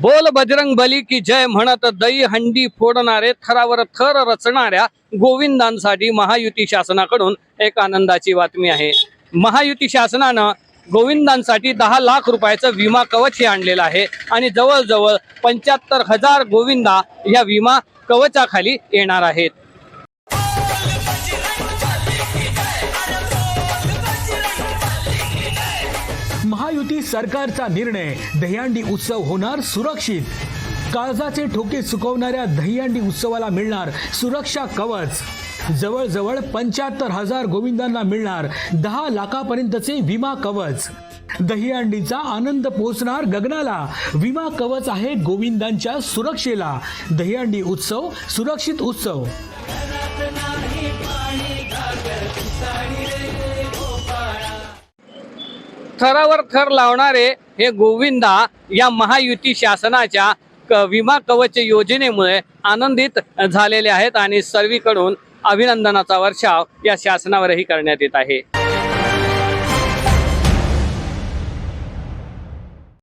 बोल बजरंग बली की जय म्हणत दही हंडी फोडणारे थरावर थर रचणाऱ्या गोविंदांसाठी महायुती शासनाकडून एक आनंदाची बातमी आहे. महायुती शासनानं गोविंदांसाठी दहा लाख रुपयाचं विमा कवच हे आणलेलं आहे आणि जवळजवळ पंच्याहत्तर हजार गोविंदा या विमा कवचाखाली येणार आहेत. महायुती सरकारचा निर्णय दहीहंडी उत्सव होणार सुरक्षित. काळजाचे ठोके चुकवणाऱ्या दहीहंडी उत्सवाला मिळणार सुरक्षा कवच. जवळजवळ पंच्याहत्तर हजार गोविंदांना मिळणार दहा लाखापर्यंतचे विमा कवच. दहीहंडीचा आनंद पोहोचणार गगनाला. विमा कवच आहे गोविंदांच्या सुरक्षेला. दहीहंडी उत्सव सुरक्षित उत्सव. थरावर थर लावणारे हे गोविंदा या महायुती शासनाच्या क- विमा कवच योजनेमुळे आनंदित झालेले आहेत आणि सर्वीकडून अभिनंदनाचा वर्षाव या शासनावरही करण्यात येत आहे.